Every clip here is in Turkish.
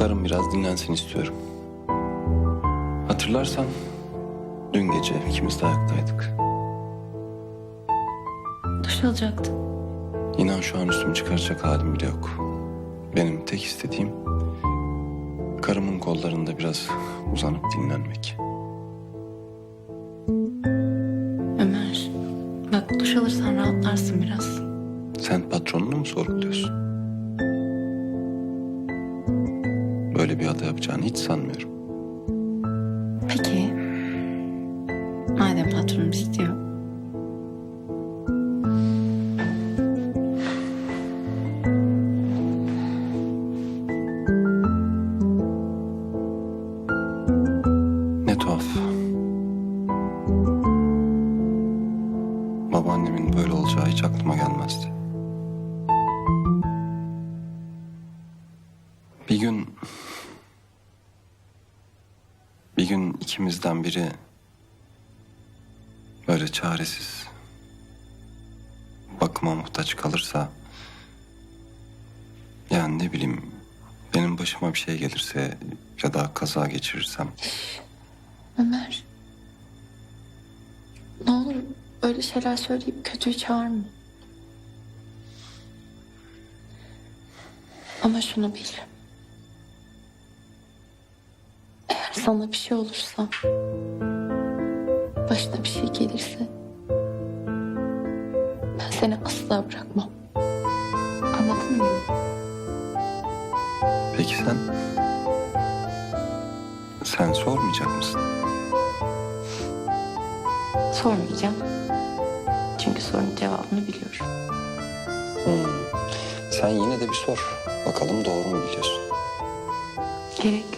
biraz dinlensin istiyorum. Hatırlarsan dün gece ikimiz de ayaktaydık. Duş alacaktım. İnan şu an üstümü çıkaracak halim bile yok. Benim tek istediğim karımın kollarında biraz uzanıp dinlenmek. Ömer. Bak duş alırsan rahatlarsın biraz. Sen patronunu mu sorguluyorsun? Böyle bir hata yapacağını hiç sanmıyorum. Peki. Madem patronum istiyor. Ne tuhaf. Babaannemin böyle olacağı hiç aklıma gelmezdi. Bir gün... Bir gün ikimizden biri... Böyle çaresiz... Bakıma muhtaç kalırsa... Yani ne bileyim... Benim başıma bir şey gelirse ya da kaza geçirirsem... Ömer. Ne olur öyle şeyler söyleyip kötüyü çağırma. Ama şunu bil. Sana bir şey olursa, başına bir şey gelirse, ben seni asla bırakmam. Anladın mı? Peki sen? Sen sormayacak mısın? Sormayacağım. Çünkü sorunun cevabını biliyorum. Sen yine de bir sor. Bakalım doğru mu biliyorsun? Gerek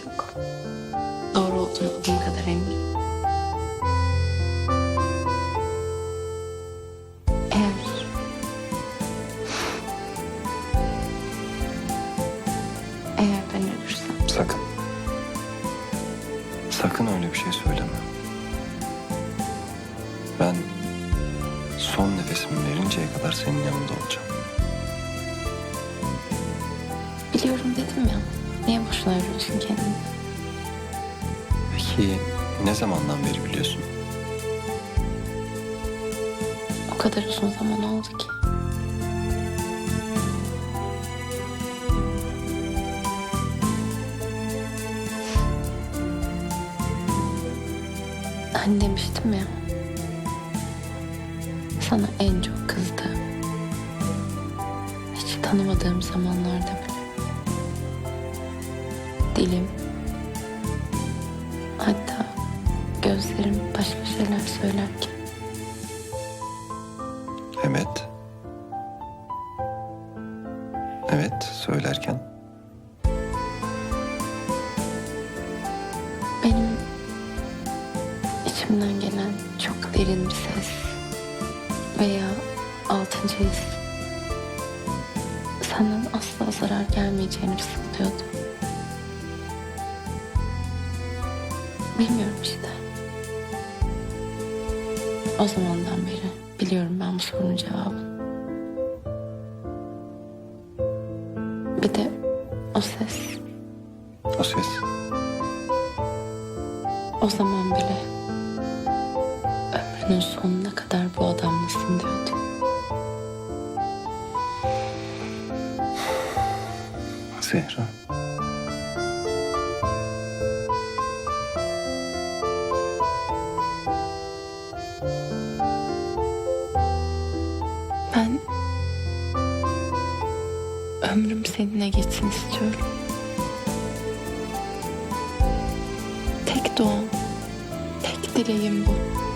Sakın. Sakın öyle bir şey söyleme. Ben son nefesimi verinceye kadar senin yanında olacağım. biliyorum dedim ya. Niye boşuna yoruyorsun kendini? Peki ne zamandan beri biliyorsun? O kadar uzun zaman oldu ki. Hani demiştim ya. Sana en çok kızdı. Hiç tanımadığım zamanlarda bile. Dilim. Hatta gözlerim başka şeyler söylerken. Evet. Evet söylerken. İçimden gelen çok derin bir ses veya altıncı his senden asla zarar gelmeyeceğini fısıldıyordu. Bilmiyorum işte. O zamandan beri biliyorum ben bu sorunun cevabını. Bir de o ses O ses. O zaman bile ömrünün sonuna kadar bu adamlasın diyordu. Zehra. Ben ömrüm seninle geçsin istiyorum. Tek duam, tek dileğim bu.